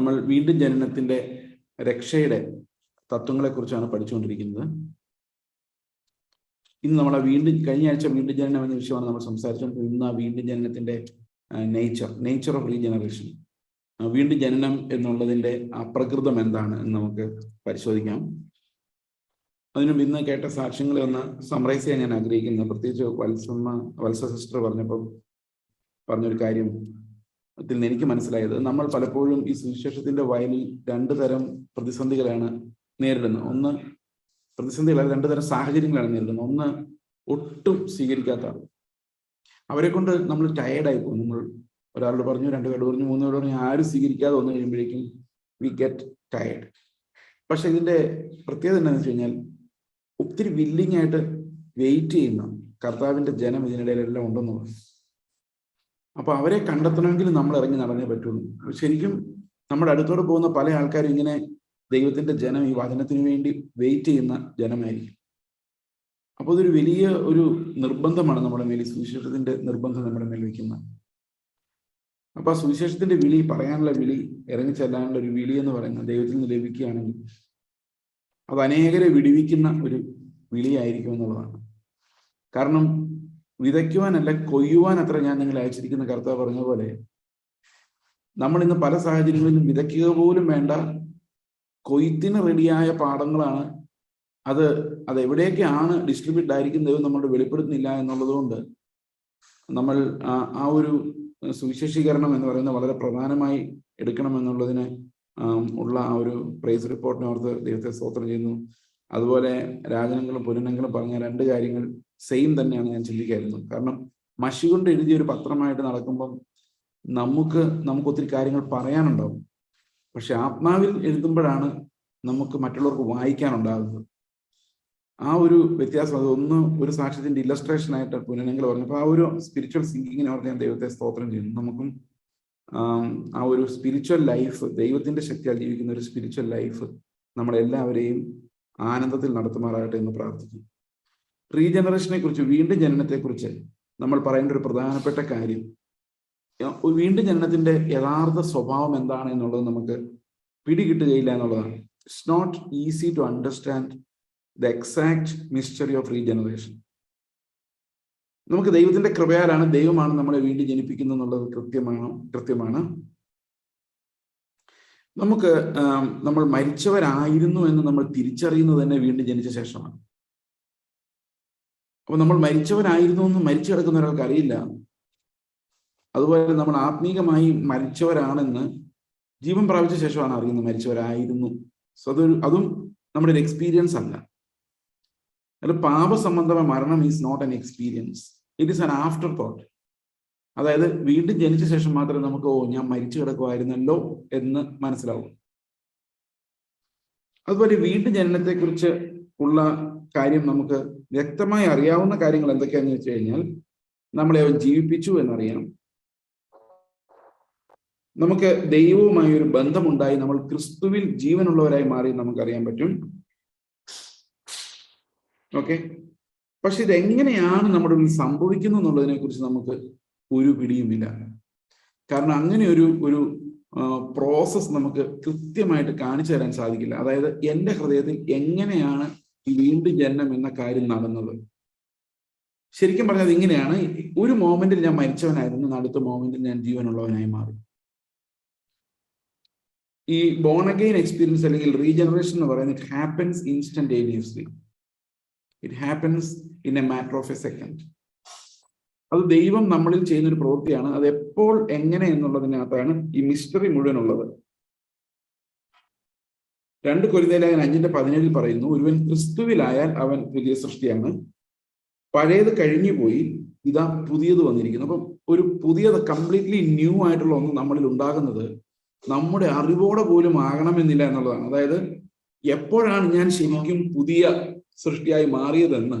നമ്മൾ വീണ്ടും ജനനത്തിന്റെ രക്ഷയുടെ തത്വങ്ങളെക്കുറിച്ചാണ് പഠിച്ചുകൊണ്ടിരിക്കുന്നത്. ഇന്ന് നമ്മൾ വീണ്ടും കഴിഞ്ഞ ആഴ്ച വീണ്ടും ജനനം എന്ന വിഷയമാണ് നമ്മൾ സംസാരിച്ചുകൊണ്ട് ഇന്ന് ആ വീണ്ടും ജനനത്തിന്റെ നേച്ചർ നേച്ചർ ഓഫ് റീജനറേഷൻ വീണ്ടും ജനനം എന്നുള്ളതിന്റെ അപ്രകൃതം എന്താണ് എന്ന് നമുക്ക് പരിശോധിക്കാം. അതിനും ഇന്ന് കേട്ട സാക്ഷ്യങ്ങളെ ഒന്ന് സമറൈസ് ചെയ്യാൻ ഞാൻ ആഗ്രഹിക്കുന്നത് പ്രത്യേകിച്ച് വത്സമ്മ വത്സ സിസ്റ്റർ പറഞ്ഞപ്പോൾ പറഞ്ഞൊരു കാര്യം ത്തിൽ നിന്ന് എനിക്ക് മനസ്സിലായത് നമ്മൾ പലപ്പോഴും ഈ സുവിശേഷത്തിന്റെ വയലിൽ രണ്ടു തരം പ്രതിസന്ധികളാണ് നേരിടുന്നത്. ഒന്ന് പ്രതിസന്ധികൾ രണ്ടു തരം സാഹചര്യങ്ങളാണ് നേരിടുന്നത്. ഒന്ന് ഒട്ടും സ്വീകരിക്കാത്ത അവരെ കൊണ്ട് നമ്മൾ ടയേർഡായി പോകും നമ്മൾ ഒരാളോട് പറഞ്ഞു രണ്ടു പേരോട് പറഞ്ഞു മൂന്ന് പേരോട് പറഞ്ഞു ആരും സ്വീകരിക്കാതെ വന്നു കഴിയുമ്പോഴേക്കും വി ഗെറ്റ് ടയേർഡ് പക്ഷെ ഇതിന്റെ പ്രത്യേകത എന്താണെന്ന് വെച്ച് കഴിഞ്ഞാൽ ഒത്തിരി വില്ലിങ് ആയിട്ട് വെയിറ്റ് ചെയ്യുന്ന കർത്താവിന്റെ ജനം ഇതിനിടയിലെല്ലാം ഉണ്ടെന്നുള്ളത് അപ്പൊ അവരെ കണ്ടെത്തണമെങ്കിൽ നമ്മൾ ഇറങ്ങി നടന്നേ പറ്റുള്ളൂ. ശരിക്കും നമ്മുടെ അടുത്തോടെ പോകുന്ന പല ആൾക്കാരും ഇങ്ങനെ ദൈവത്തിന്റെ ജനം ഈ വചനത്തിന് വേണ്ടി വെയിറ്റ് ചെയ്യുന്ന ജനമായിരിക്കും. അപ്പോൾ ഇതൊരു വലിയ ഒരു നിർബന്ധമാണ് നമ്മുടെ മേൽ സുവിശേഷത്തിന്റെ നിർബന്ധം നമ്മുടെ മേൽ വയ്ക്കുന്നത് അപ്പൊ ആ സുവിശേഷത്തിന്റെ വിളി പറയാനുള്ള വിളി ഇറങ്ങി ചെല്ലാനുള്ള ഒരു വിളി എന്ന് പറയുന്നത് ദൈവത്തിൽ നിന്ന് ലഭിക്കുകയാണെങ്കിൽ അത് അനേകരെ വിടിവിക്കുന്ന ഒരു വിളിയായിരിക്കും എന്നുള്ളതാണ്. കാരണം വിതയ്ക്കുവാനല്ല കൊയ്യുവാൻ അത്ര ഞാൻ നിങ്ങളെ അയച്ചിരിക്കുന്ന കർത്താവ് പറഞ്ഞ പോലെ നമ്മൾ ഇന്ന് പല സാഹചര്യങ്ങളിലും വിതയ്ക്കുക പോലും വേണ്ട കൊയ്ത്തിന് റെഡിയായ പാഠങ്ങളാണ് അത് അത് എവിടെയൊക്കെയാണ് ഡിസ്ട്രിബ്യൂട്ട് ആയിരിക്കുന്നത് നമ്മൾ വെളിപ്പെടുത്തുന്നില്ല എന്നുള്ളതുകൊണ്ട് നമ്മൾ ആ ഒരു സുവിശേഷീകരണം എന്ന് പറയുന്നത് വളരെ പ്രധാനമായി എടുക്കണം എന്നുള്ളതിന് ഉള്ള ആ ഒരു പ്രൈസ് റിപ്പോർട്ടിനോർത്ത് ദൈവത്തെ സ്തോത്രം ചെയ്യുന്നു. അതുപോലെ രാജനങ്ങളും പുരനങ്ങളും പറഞ്ഞ രണ്ട് കാര്യങ്ങൾ സെയിം തന്നെയാണ് ഞാൻ ചിന്തിക്കായിരുന്നത്. കാരണം മഷി കൊണ്ട് എഴുതിയ ഒരു പത്രമായിട്ട് നടക്കുമ്പം നമുക്ക് നമുക്ക് ഒത്തിരി കാര്യങ്ങൾ പറയാനുണ്ടാവും. പക്ഷെ ആത്മാവിൽ എഴുതുമ്പോഴാണ് നമുക്ക് മറ്റുള്ളവർക്ക് വായിക്കാനുണ്ടാകുന്നത് ആ ഒരു വ്യത്യാസം അത് ഒന്ന് ഒരു സാക്ഷ്യത്തിന്റെ ഇല്ലസ്ട്രേഷൻ ആയിട്ട് പുനനെങ്കിൽ പറഞ്ഞപ്പോൾ ആ ഒരു സ്പിരിച്വൽ സിങ്കിങ്ങിനെ ഓർത്ത് ഞാൻ ദൈവത്തെ സ്തോത്രം ചെയ്യുന്നു. നമുക്കും ആ ഒരു സ്പിരിച്വൽ ലൈഫ് ദൈവത്തിന്റെ ശക്തിയാൽ ജീവിക്കുന്ന ഒരു സ്പിരിച്വൽ ലൈഫ് നമ്മളെല്ലാവരെയും ആനന്ദത്തിൽ നടത്തുമാറാകട്ടെ എന്ന് പ്രാർത്ഥിക്കുന്നു. റീജനറേഷനെ കുറിച്ച് വീണ്ടും ജനനത്തെ കുറിച്ച് നമ്മൾ പറയേണ്ട ഒരു പ്രധാനപ്പെട്ട കാര്യം. വീണ്ടും ജനനത്തിന്റെ യഥാർത്ഥ സ്വഭാവം എന്താണ് എന്നുള്ളത് നമുക്ക് പിടികിട്ടുകയില്ല എന്നുള്ളതാണ്. It's not easy to understand the exact mystery of regeneration നമുക്ക് ദൈവത്തിന്റെ കൃപയാലാണ് ദൈവമാണ് നമ്മളെ വീണ്ടും ജനിപ്പിക്കുന്നത് എന്നുള്ളത് കൃത്യമാണ്? കൃത്യമാണ്. നമുക്ക് നമ്മൾ മരിച്ചവരായിരുന്നു എന്ന് നമ്മൾ തിരിച്ചറിയുന്നത് തന്നെ വീണ്ടും ജനിച്ച ശേഷമാണ്. അപ്പൊ നമ്മൾ മരിച്ചവരായിരുന്നു എന്ന് മരിച്ചു കിടക്കുന്ന ഒരാൾക്ക് അറിയില്ല. അതുപോലെ നമ്മൾ ആത്മീകമായി മരിച്ചവരാണെന്ന് ജീവൻ പ്രാപിച്ച ശേഷമാണ് അറിയുന്നത് മരിച്ചവരായിരുന്നു. സോ അതൊരു അതും നമ്മുടെ ഒരു എക്സ്പീരിയൻസ് അല്ല. അല്ല പാപസംബന്ധമായ മരണം is not an experience it is an after thought അതായത് വീണ്ടും ജനിച്ച ശേഷം മാത്രമേ നമുക്ക് ഓ ഞാൻ മരിച്ചു കിടക്കുമായിരുന്നല്ലോ എന്ന് മനസ്സിലാവും അതുപോലെ വീണ്ടും ജനനത്തെക്കുറിച്ച് ഉള്ള കാര്യം നമുക്ക് വ്യക്തമായി അറിയാവുന്ന കാര്യങ്ങൾ എന്തൊക്കെയാണെന്ന് വെച്ച് കഴിഞ്ഞാൽ നമ്മളെ അവൻ ജീവിപ്പിച്ചു എന്നറിയാം നമുക്ക് ദൈവവുമായി ഒരു ബന്ധമുണ്ടായി നമ്മൾ ക്രിസ്തുവിൽ ജീവനുള്ളവരായി മാറി നമുക്കറിയാൻ പറ്റും. ഓക്കെ? പക്ഷെ ഇതെങ്ങനെയാണ് നമ്മുടെ ഉള്ളിൽ സംഭവിക്കുന്നു എന്നുള്ളതിനെ കുറിച്ച് നമുക്ക് ഒരു പിടിയുമില്ല. കാരണം അങ്ങനെ ഒരു ഒരു പ്രോസസ് നമുക്ക് കൃത്യമായിട്ട് കാണിച്ചു തരാൻ സാധിക്കില്ല. അതായത് എന്റെ ഹൃദയത്തിൽ എങ്ങനെയാണ് ഈ വീണ്ടും ജനനം എന്ന കാര്യം നടന്നത്. ശരിക്കും പറഞ്ഞത് ഇങ്ങനെയാണ് ഒരു മോമെന്റിൽ ഞാൻ മരിച്ചവനായിരുന്നു. അടുത്ത മോമെന്റിൽ ഞാൻ ജീവനുള്ളവനായി മാറി. ഈ ബോൺ അഗെയിൻ എക്സ്പീരിയൻസ് അല്ലെങ്കിൽ റീജനറേഷൻ എന്ന് പറയുന്നത് it happens instantaneously it happens in a matter of a second അത് ദൈവം നമ്മളിൽ ചെയ്യുന്ന ഒരു പ്രവൃത്തിയാണ്. അത് എപ്പോൾ എങ്ങനെ എന്നുള്ളതിനകത്താണ് ഈ മിസ്റ്ററി മുഴുവൻ ഉള്ളത് രണ്ട് കൊരിതേലായൻ അഞ്ചിന്റെ പതിനേഴിൽ പറയുന്നു ഒരുവൻ ക്രിസ്തുവിലായാൽ അവൻ പുതിയ സൃഷ്ടിയാണ്. പഴയത് കഴിഞ്ഞു പോയി ഇതാ പുതിയത് വന്നിരിക്കുന്നു. അപ്പം ഒരു പുതിയത് കംപ്ലീറ്റ്ലി ന്യൂ ആയിട്ടുള്ള ഒന്ന് നമ്മളിൽ ഉണ്ടാകുന്നത് നമ്മുടെ അറിവോടെ പോലും ആകണമെന്നില്ല എന്നുള്ളതാണ്. അതായത് എപ്പോഴാണ് ഞാൻ ശരിക്കും പുതിയ സൃഷ്ടിയായി മാറിയതെന്ന്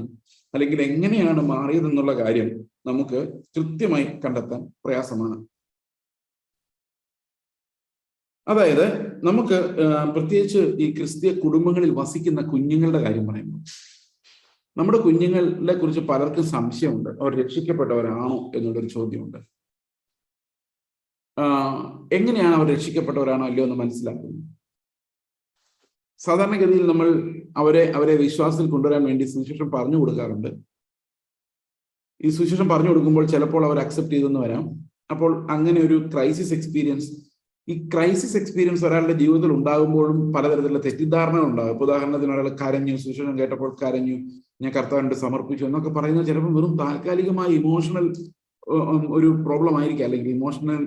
അല്ലെങ്കിൽ എങ്ങനെയാണ് മാറിയതെന്നുള്ള കാര്യം നമുക്ക് കൃത്യമായി കണ്ടെത്താൻ പ്രയാസമാണ്. അതായത് നമുക്ക് പ്രത്യേകിച്ച് ഈ ക്രിസ്തീയ കുടുംബങ്ങളിൽ വസിക്കുന്ന കുഞ്ഞുങ്ങളുടെ കാര്യം പറയുമ്പോൾ നമ്മുടെ കുഞ്ഞുങ്ങളെ കുറിച്ച് പലർക്കും സംശയമുണ്ട്. അവർ രക്ഷിക്കപ്പെട്ടവരാണോ എന്നുള്ളൊരു ചോദ്യമുണ്ട്. എങ്ങനെയാണ് അവർ രക്ഷിക്കപ്പെട്ടവരാണോ അല്ലയോ എന്ന് മനസ്സിലാക്കുന്നത് സാധാരണഗതിയിൽ നമ്മൾ അവരെ അവരെ വിശ്വാസത്തിൽ കൊണ്ടുവരാൻ വേണ്ടി സുവിശേഷം പറഞ്ഞു കൊടുക്കാറുണ്ട്. ഈ സുവിശേഷം പറഞ്ഞു കൊടുക്കുമ്പോൾ ചിലപ്പോൾ അവർ അക്സെപ്റ്റ് ചെയ്തെന്ന് വരാം. അപ്പോൾ അങ്ങനെ ഒരു ക്രൈസിസ് എക്സ്പീരിയൻസ് ഈ ക്രൈസിസ് എക്സ്പീരിയൻസ് ഒരാളുടെ ജീവിതത്തിൽ ഉണ്ടാകുമ്പോഴും പലതരത്തിലുള്ള തെറ്റിദ്ധാരണകൾ ഉണ്ടാകും. ഇപ്പൊ ഉദാഹരണത്തിന് ഒരാൾ കരഞ്ഞു സുശേഷം കേട്ടപ്പോൾ കരഞ്ഞു ഞാൻ കർത്താവിന്റെ സമർപ്പിച്ചു എന്നൊക്കെ പറയുന്നത് ചിലപ്പോൾ വെറും താൽക്കാലികമായ ഇമോഷണൽ ഒരു പ്രോബ്ലം ആയിരിക്കാം. അല്ലെങ്കിൽ ഇമോഷണൽ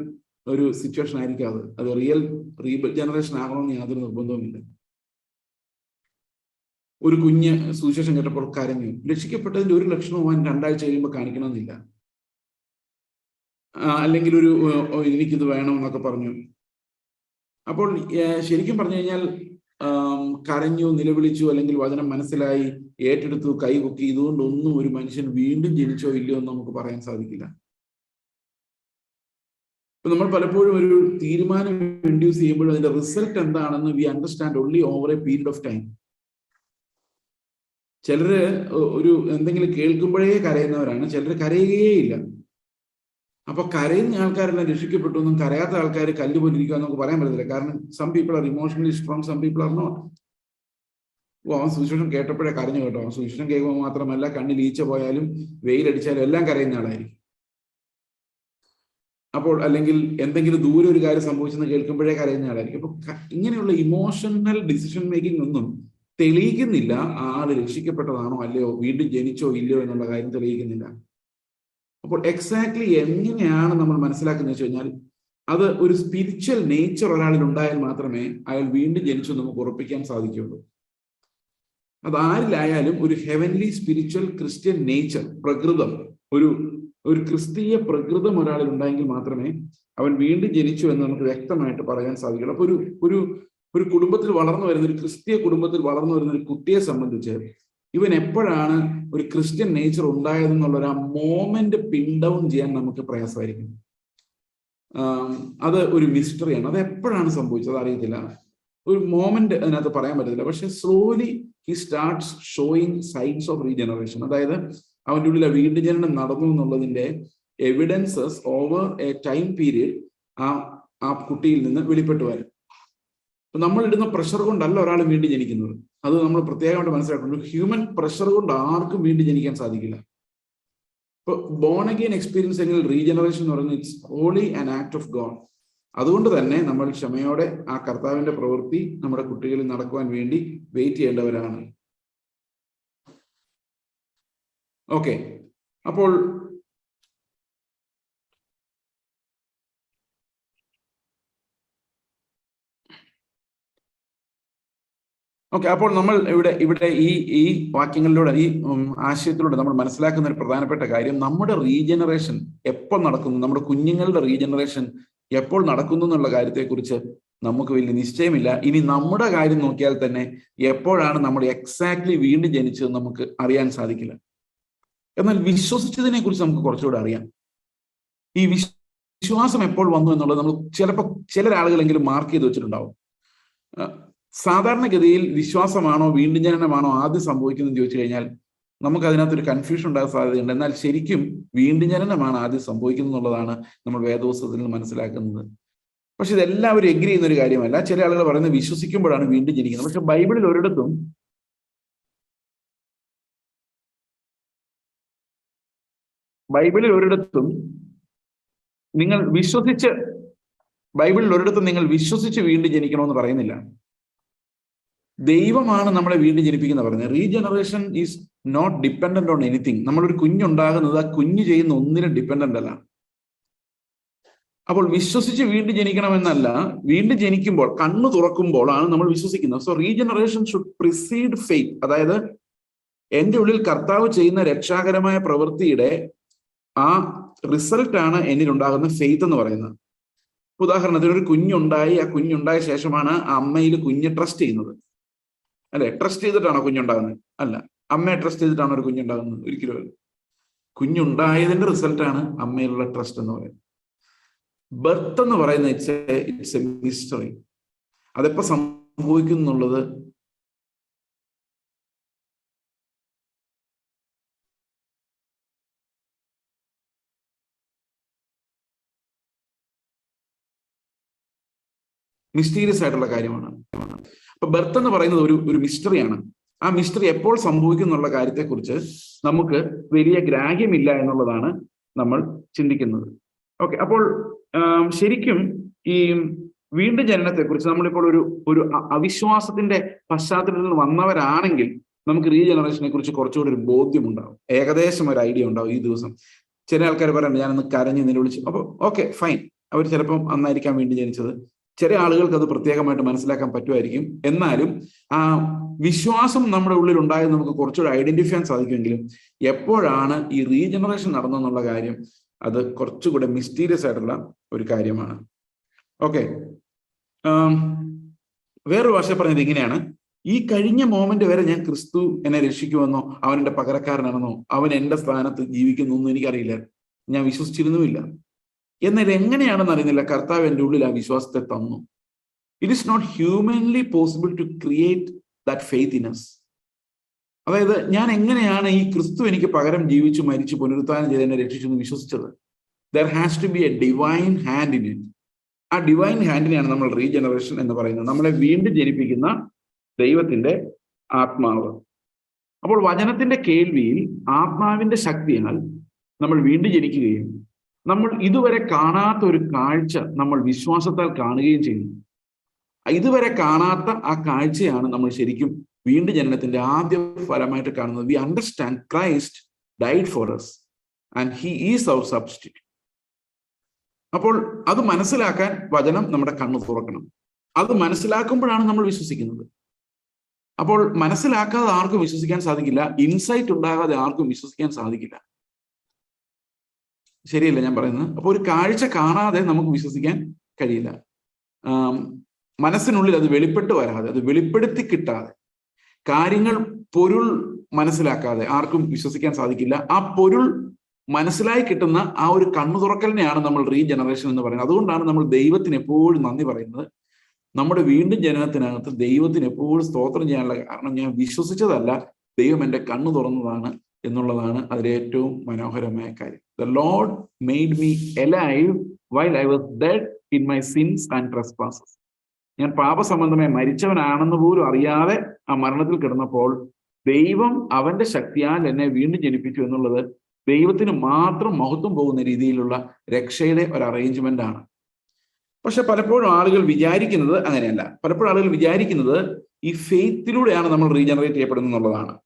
ഒരു സിറ്റുവേഷൻ ആയിരിക്കാം അത്. അത് റിയൽ റീബൽ ജനറേഷൻ ആകണമെന്ന് യാതൊരു നിർബന്ധവുമില്ല. ഒരു കുഞ്ഞ് സുവിശേഷം കേട്ടപ്പോൾ കരഞ്ഞു. രക്ഷിക്കപ്പെട്ടതിന്റെ ഒരു ലക്ഷണവും അവൻ രണ്ടാഴ്ച കഴിയുമ്പോൾ കാണിക്കണമെന്നില്ല. അല്ലെങ്കിൽ ഒരു എനിക്കിത് വേണം എന്നൊക്കെ പറഞ്ഞു. അപ്പോൾ ശരിക്കും പറഞ്ഞു കഴിഞ്ഞാൽ കരഞ്ഞു നിലവിളിച്ചു അല്ലെങ്കിൽ വചനം മനസ്സിലായി ഏറ്റെടുത്തു കൈപൊക്കി ഇതുകൊണ്ടൊന്നും ഒരു മനുഷ്യൻ വീണ്ടും ജനിച്ചോ ഇല്ലയോ എന്ന് നമുക്ക് പറയാൻ സാധിക്കില്ല. ഇപ്പൊ നമ്മൾ പലപ്പോഴും ഒരു തീരുമാനം ഇൻഡ്യൂസ് ചെയ്യുമ്പോഴും അതിന്റെ റിസൾട്ട് എന്താണെന്ന് we understand only over a period of time. ചിലര് ഒരു എന്തെങ്കിലും കേൾക്കുമ്പോഴേ കരയുന്നവരാണ് ചിലർ കരയുകയേ ഇല്ല. അപ്പൊ കരയുന്ന ആൾക്കാരെല്ലാം രക്ഷിക്കപ്പെട്ടു എന്നും കരയാത്ത ആൾക്കാർ കല്ല് പോലിരിക്കുക എന്നൊക്കെ പറയാൻ പറ്റത്തില്ല. കാരണം some people are emotionally strong some people are not oh അവൻ സുവിശേഷം കേട്ടപ്പോഴേ കരഞ്ഞു കേട്ടോ. അവൻ സുവിശേഷം കേൾക്കുമ്പോൾ മാത്രമല്ല കണ്ണിൽ ഈച്ച പോയാലും വെയിലടിച്ചാലും എല്ലാം കരയുന്ന ആളായിരിക്കും. അപ്പോൾ അല്ലെങ്കിൽ എന്തെങ്കിലും ദൂരെ ഒരു കാര്യം സംഭവിച്ചെന്ന് കേൾക്കുമ്പോഴേ കരയുന്ന ആളായിരിക്കും. അപ്പൊ ഇങ്ങനെയുള്ള ഇമോഷണൽ ഡിസിഷൻ മേക്കിംഗ് ഒന്നും തെളിയിക്കുന്നില്ല. ആൾ രക്ഷിക്കപ്പെട്ടതാണോ അല്ലയോ വീണ്ടും ജനിച്ചോ ഇല്ലയോ എന്നുള്ള കാര്യം തെളിയിക്കുന്നില്ല. അപ്പോൾ എക്സാക്ട്ലി എങ്ങനെയാണ് നമ്മൾ മനസ്സിലാക്കുന്നത് വെച്ച് കഴിഞ്ഞാൽ അത് ഒരു സ്പിരിച്വൽ നേച്ചർ ഒരാളിൽ ഉണ്ടായാൽ മാത്രമേ അയാൾ വീണ്ടും ജനിച്ചു നമുക്ക് ഉറപ്പിക്കാൻ സാധിക്കുകയുള്ളൂ. അത് ആരിലായാലും ഒരു ഹെവൻലി സ്പിരിച്വൽ ക്രിസ്ത്യൻ നേച്ചർ പ്രകൃതം ഒരു ഒരു ക്രിസ്തീയ പ്രകൃതം ഒരാളിൽ ഉണ്ടായെങ്കിൽ മാത്രമേ അവൻ വീണ്ടും ജനിച്ചു എന്ന് നമുക്ക് വ്യക്തമായിട്ട് പറയാൻ സാധിക്കുള്ളൂ അപ്പൊ ഒരു ഒരു ഒരു കുടുംബത്തിൽ വളർന്നു വരുന്ന ഒരു ക്രിസ്തീയ കുടുംബത്തിൽ വളർന്നു വരുന്ന ഒരു കുട്ടിയെ സംബന്ധിച്ച് ഇവൻ എപ്പോഴാണ് ഒരു ക്രിസ്ത്യൻ നേച്ചർ ഉണ്ടായതെന്നുള്ള ഒരു ആ മോമെന്റ് പിൻ ഡൗൺ ചെയ്യാൻ നമുക്ക് പ്രയാസമായിരിക്കും. അത് ഒരു മിസ്റ്ററിയാണ് അത് എപ്പോഴാണ് സംഭവിച്ചത് അറിയത്തില്ല. ഒരു മോമെന്റ് അതിനകത്ത് പറയാൻ പറ്റത്തില്ല. പക്ഷെ slowly he starts showing signs of regeneration അതായത് അവന്റെ ഉള്ളിൽ വീണ്ടും ജനനം നടന്നു എന്നുള്ളതിന്റെ evidences over a time period ആ ആ കുട്ടിയിൽ നിന്ന് വെളിപ്പെട്ടു വരും നമ്മൾ ഇടുന്ന പ്രഷർ കൊണ്ടല്ല ഒരാൾ വീണ്ടും ജനിക്കുന്നത് അത് നമ്മൾ പ്രത്യേകമായിട്ട് മനസ്സിലാക്കണം ഹ്യൂമൻ പ്രഷർ കൊണ്ട് ആർക്കും വീണ്ടും ജനിക്കാൻ സാധിക്കില്ല. ഇപ്പൊ ബോൺ അഗെയിൻ എക്സ്പീരിയൻസ് എങ്കിൽ റീജനറേഷൻ എന്ന് പറയുന്നത് it's wholly an act of God അതുകൊണ്ട് തന്നെ നമ്മൾ ക്ഷമയോടെ ആ കർത്താവിന്റെ പ്രവൃത്തി നമ്മുടെ കുട്ടികളിൽ നടക്കുവാൻ വേണ്ടി വെയിറ്റ് ചെയ്യേണ്ടവരാണ്. ഓക്കെ അപ്പോൾ ഓക്കെ അപ്പോൾ നമ്മൾ ഇവിടെ ഇവിടെ ഈ ഈ വാക്യങ്ങളിലൂടെ ഈ ആശയത്തിലൂടെ നമ്മൾ മനസ്സിലാക്കുന്ന ഒരു പ്രധാനപ്പെട്ട കാര്യം നമ്മുടെ റീജനറേഷൻ എപ്പോൾ നടക്കുന്നു നമ്മുടെ കുഞ്ഞുങ്ങളുടെ റീജനറേഷൻ എപ്പോൾ നടക്കുന്നു എന്നുള്ള കാര്യത്തെക്കുറിച്ച് നമുക്ക് വലിയ നിശ്ചയമില്ല. ഇനി നമ്മുടെ കാര്യം നോക്കിയാൽ തന്നെ എപ്പോഴാണ് നമ്മൾ എക്സാക്ട്ലി വീണ്ടും ജനിച്ചത് നമുക്ക് അറിയാൻ സാധിക്കില്ല. എന്നാൽ വിശ്വസിച്ചതിനെ കുറിച്ച് നമുക്ക് കുറച്ചുകൂടെ അറിയാം. ഈ വിശ്വാസം എപ്പോൾ വന്നു എന്നുള്ളത് നമ്മൾ ചിലപ്പോൾ ചില ആളുകളെങ്കിലും മാർക്ക് ചെയ്ത് വെച്ചിട്ടുണ്ടാവും. സാധാരണഗതിയിൽ വിശ്വാസമാണോ വീണ്ടും ജനനമാണോ ആദ്യം സംഭവിക്കുന്നതെന്ന് ചോദിച്ചു കഴിഞ്ഞാൽ നമുക്ക് അതിനകത്തൊരു കൺഫ്യൂഷൻ ഉണ്ടാകാൻ സാധ്യതയുണ്ട്. എന്നാൽ ശരിക്കും വീണ്ടും ജനനമാണ് ആദ്യം സംഭവിക്കുന്നത് എന്നുള്ളതാണ് നമ്മൾ വേദോസ്തത്തിൽ നിന്ന് മനസ്സിലാക്കുന്നത്. പക്ഷെ ഇതെല്ലാവരും എഗ്രി ചെയ്യുന്ന ഒരു കാര്യമല്ല. ചില ആളുകൾ പറയുന്നത് വിശ്വസിക്കുമ്പോഴാണ് വീണ്ടും ജനിക്കുന്നത് പക്ഷെ ബൈബിളിൽ ഒരിടത്തും ബൈബിളിൽ ഒരിടത്തും നിങ്ങൾ വിശ്വസിച്ച് ബൈബിളിൽ ഒരിടത്തും നിങ്ങൾ വിശ്വസിച്ച് വീണ്ടും ജനിക്കണമെന്ന് പറയുന്നില്ല. ദൈവമാണ് നമ്മളെ വീണ്ടും ജനിപ്പിക്കുന്ന പറയുന്നത് regeneration is not dependent on anything നമ്മളൊരു കുഞ്ഞുണ്ടാകുന്നത് ആ കുഞ്ഞ് ചെയ്യുന്ന ഒന്നിനും ഡിപ്പെൻഡന്റ് അല്ല. അപ്പോൾ വിശ്വസിച്ച് വീണ്ടും ജനിക്കണമെന്നല്ല വീണ്ടും ജനിക്കുമ്പോൾ കണ്ണു തുറക്കുമ്പോഴാണ് നമ്മൾ വിശ്വസിക്കുന്നത്. So regeneration should precede faith അതായത് എന്റെ ഉള്ളിൽ കർത്താവ് ചെയ്യുന്ന രക്ഷാകരമായ പ്രവൃത്തിയുടെ ആ റിസൾട്ട് ആണ് എന്നിൽ ഉണ്ടാകുന്ന ഫെയ്ത്ത് എന്ന് പറയുന്നത്. ഉദാഹരണത്തിന് ഒരു കുഞ്ഞുണ്ടായി ആ കുഞ്ഞുണ്ടായ ശേഷമാണ് ആ അമ്മയിൽ കുഞ്ഞ് ട്രസ്റ്റ് ചെയ്യുന്നത്. അല്ലെ? ട്രസ്റ്റ് ചെയ്തിട്ടാണോ കുഞ്ഞുണ്ടാകുന്നത്? അല്ല. അമ്മയെ ട്രസ്റ്റ് ചെയ്തിട്ടാണോ ഒരു കുഞ്ഞുണ്ടാകുന്നത്? ഒരിക്കലും അല്ല. കുഞ്ഞുണ്ടായതിന്റെ റിസൾട്ടാണ് അമ്മയിലുള്ള ട്രസ്റ്റ് എന്ന് പറയുന്നത്. ബർത്ത് എന്ന് പറയുന്ന ഇറ്റ്സ് എ മിസ്റ്ററി അതെപ്പോ സംഭവിക്കും എന്നുള്ളത് മിസ്റ്റീരിയസ് ആയിട്ടുള്ള കാര്യമാണ്. അപ്പൊ ബർത്ത് എന്ന് പറയുന്നത് ഒരു ഒരു മിസ്റ്ററിയാണ്. ആ മിസ്റ്ററി എപ്പോൾ സംഭവിക്കും എന്നുള്ള കാര്യത്തെക്കുറിച്ച് നമുക്ക് വലിയ ഗ്രാഹ്യമില്ല എന്നുള്ളതാണ് നമ്മൾ ചിന്തിക്കുന്നത്. ഓക്കെ അപ്പോൾ ശരിക്കും ഈ വീണ്ടും ജനനത്തെക്കുറിച്ച് നമ്മളിപ്പോൾ ഒരു ഒരു അവിശ്വാസത്തിന്റെ പശ്ചാത്തലത്തിൽ വന്നവരാണെങ്കിൽ നമുക്ക് റീജനറേഷനെ കുറിച്ച് കുറച്ചുകൂടി ഒരു ബോധ്യമുണ്ടാവും. ഏകദേശം ഒരു ഐഡിയ ഉണ്ടാവും ഈ ദിവസം. ചില ആൾക്കാർ പറയുന്നത് ഞാനൊന്ന് കരഞ്ഞ് നിലവിളിച്ച് അപ്പോൾ ഓക്കെ ഫൈൻ. അവർ ചിലപ്പം അന്നായിരിക്കാൻ വീണ്ടും ജനിച്ചത് ചില ആളുകൾക്ക് അത് പ്രത്യേകമായിട്ട് മനസ്സിലാക്കാൻ പറ്റുമായിരിക്കും. എന്നാലും ആ വിശ്വാസം നമ്മുടെ ഉള്ളിൽ ഉണ്ടായത് നമുക്ക് കുറച്ചുകൂടി ഐഡന്റിഫൈ ചെയ്യാൻ സാധിക്കുമെങ്കിലും എപ്പോഴാണ് ഈ റീജനറേഷൻ നടന്നെന്നുള്ള കാര്യം അത് കുറച്ചുകൂടെ മിസ്റ്റീരിയസ് ആയിട്ടുള്ള ഒരു കാര്യമാണ്. ഓക്കെ വേറൊരു ഭാഷ പറഞ്ഞത് ഇങ്ങനെയാണ്. ഈ കഴിഞ്ഞ മോമെന്റ് വരെ ഞാൻ ക്രിസ്തു എന്നെ രക്ഷിക്കുമെന്നോ അവൻ എന്റെ പകരക്കാരനാണെന്നോ അവൻ എന്റെ സ്ഥാനത്ത് ജീവിക്കുന്നു എന്നും എനിക്കറിയില്ല. ഞാൻ വിശ്വസിച്ചിരുന്നുമില്ല. എന്നാൽ എങ്ങനെയാണെന്ന് അറിയുന്നില്ല. കർത്താവ് എന്റെ ഉള്ളിൽ ആ വിശ്വാസത്തെ തന്നു. It is not humanly possible to create that faith in us അതായത് ഞാൻ എങ്ങനെയാണ് ഈ ക്രിസ്തു എനിക്ക് പകരം ജീവിച്ചു മരിച്ചു പുനരുത്ഥാനം ചെയ്ത് എന്നെ രക്ഷിച്ചു എന്ന് വിശ്വസിച്ചത്? There has to be a divine hand in it ആ ഡിവൈൻ ഹാൻഡിനെയാണ് നമ്മൾ റീജനറേഷൻ എന്ന് പറയുന്നത്. നമ്മളെ വീണ്ടും ജനിപ്പിക്കുന്ന ദൈവത്തിന്റെ ആത്മാവ്. അപ്പോൾ വചനത്തിന്റെ കേൾവിയിൽ ആത്മാവിന്റെ ശക്തിയാൽ നമ്മൾ വീണ്ടും ജനിക്കുകയും നമ്മൾ ഇതുവരെ കാണാത്ത ഒരു കാഴ്ച നമ്മൾ വിശ്വാസത്താൽ കാണുകയും ചെയ്യുന്നു ഇതുവരെ കാണാത്ത ആ കാഴ്ചയാണ് നമ്മൾ ശരിക്കും വീണ്ടും ജനനത്തിന്റെ ആദ്യ ഫലമായിട്ട് കാണുന്നത്. We understand Christ died for us and he is our substitute അപ്പോൾ അത് മനസ്സിലാക്കാൻ വചനം നമ്മുടെ കണ്ണു തുറക്കണം. അത് മനസ്സിലാക്കുമ്പോഴാണ് നമ്മൾ വിശ്വസിക്കുന്നത്. അപ്പോൾ മനസ്സിലാക്കാതെ ആർക്കും വിശ്വസിക്കാൻ സാധിക്കില്ല. ഇൻസൈറ്റ് ഉണ്ടാകാതെ ആർക്കും വിശ്വസിക്കാൻ സാധിക്കില്ല. ശരിയല്ല ഞാൻ പറയുന്നത്? അപ്പോൾ ഒരു കാഴ്ച കാണാതെ നമുക്ക് വിശ്വസിക്കാൻ കഴിയില്ല. മനസ്സിനുള്ളിൽ അത് വെളിപ്പെട്ട് വരാതെ അത് വെളിപ്പെടുത്തി കിട്ടാതെ കാര്യങ്ങൾ പൊരുൾ മനസ്സിലാക്കാതെ ആർക്കും വിശ്വസിക്കാൻ സാധിക്കില്ല. ആ പൊരുൾ മനസ്സിലായി കിട്ടുന്ന ആ ഒരു കണ്ണു തുറക്കലിനെയാണ് നമ്മൾ റീജനറേഷൻ എന്ന് പറയുന്നത്. അതുകൊണ്ടാണ് നമ്മൾ ദൈവത്തിന് എപ്പോഴും നന്ദി പറയുന്നത്. നമ്മുടെ വീണ്ടും ജനനത്തിനകത്ത് ദൈവത്തിന് എപ്പോഴും സ്തോത്രം ചെയ്യാനുള്ള കാരണം ഞാൻ വിശ്വസിച്ചതല്ല. ദൈവം എന്റെ കണ്ണു തുറന്നതാണ്. എന്നുള്ളതാണ് അതിലെ ഏറ്റവും മനോഹരമായ കാര്യം. The Lord made me alive while I was dead in my sins and trespasses ഞാൻ പാപസംബന്ധമായി മരിച്ചവനാണെന്ന് പോലും അറിയാതെ ആ മരണത്തിൽ കിടന്നപ്പോൾ ദൈവം അവന്റെ ശക്തിയാൽ എന്നെ വീണ്ടും ജനിപ്പിച്ചു എന്നുള്ളത് ദൈവത്തിന് മാത്രം മഹത്വം പോകുന്ന രീതിയിലുള്ള രക്ഷയുടെ ഒരു അറേഞ്ച്മെന്റ് ആണ്. പക്ഷെ പലപ്പോഴും ആളുകൾ വിചാരിക്കുന്നത് അങ്ങനെയല്ല. പലപ്പോഴും ആളുകൾ വിചാരിക്കുന്നത് ഈ ഫെയ്ത്തിലൂടെയാണ് നമ്മൾ റീജനറേറ്റ് ചെയ്യപ്പെടുന്നത് എന്നുള്ളതാണ്.